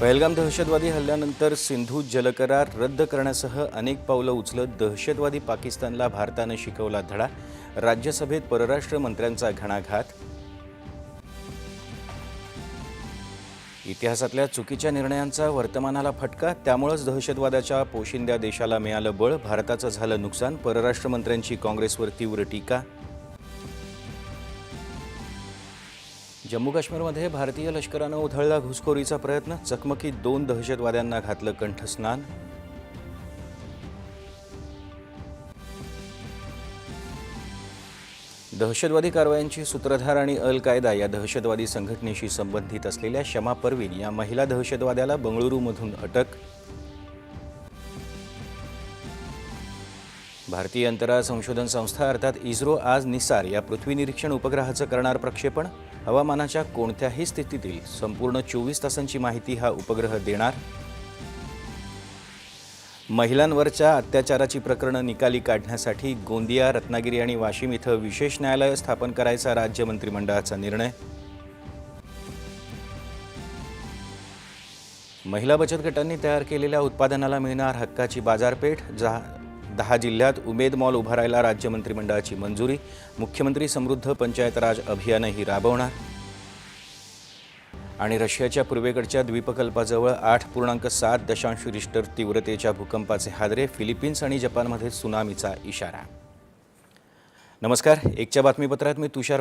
पहलगाम दहशतवादी हल्ल्यानंतर सिंधू जलकरार रद्द करण्यासह अनेक पावलं उचलत दहशतवादी पाकिस्तानला भारतानं शिकवला धडा. राज्यसभेत परराष्ट्र मंत्र्यांचा घणाघात. इतिहासातल्या चुकीच्या निर्णयांचा वर्तमानाला फटका त्यामुळंच दहशतवादाच्या पोशिंद्या देशाला मिळालं बळ भारताचं झालं नुकसान परराष्ट्र मंत्र्यांची काँग्रेसवर तीव्र टीका. जम्मू काश्मीरमध्ये भारतीय लष्करानं उधळला घुसखोरीचा प्रयत्न. चकमकीत दोन दहशतवाद्यांना घातलं कंठस्नान. दहशतवादी कारवायांची सूत्रधार आणि अल कायदा या दहशतवादी संघटनेशी संबंधित असलेल्या शमा परवीन या महिला दहशतवाद्याला बंगळुरूमधून अटक. भारतीय अंतराळ संशोधन संस्था अर्थात इस्रो आज निसार या पृथ्वी निरीक्षण उपग्रहाचं करणार प्रक्षेपण. हवामानाच्या कोणत्याही स्थितीतील संपूर्ण चोवीस तासांची माहिती हा उपग्रह देणार. महिलांवरच्या अत्याचाराची प्रकरणं निकाली काढण्यासाठी गोंदिया रत्नागिरी आणि वाशिम इथं विशेष न्यायालय स्थापन करायचा राज्य मंत्रिमंडळाचा निर्णय. महिला बचत गटांनी तयार केलेल्या उत्पादनाला मिळणार हक्काची बाजारपेठ जा दहा जिल्ह्यात उमेद मॉल उभारायला राज्य मंत्रिमंडळाची मंजुरी. मुख्यमंत्री समृद्ध पंचायत राज अभियानही राबवणार. आणि रशियाच्या पूर्वेकडच्या द्वीपकल्पाजवळ आठ पूर्णांक सात दशांश रिश्टर तीव्रतेच्या भूकंपाचे हादरे फिलिपिन्स आणि जपानमध्ये सुनामीचा इशारा. नमस्कार एकच्या बातमीपत्रात मी तुषार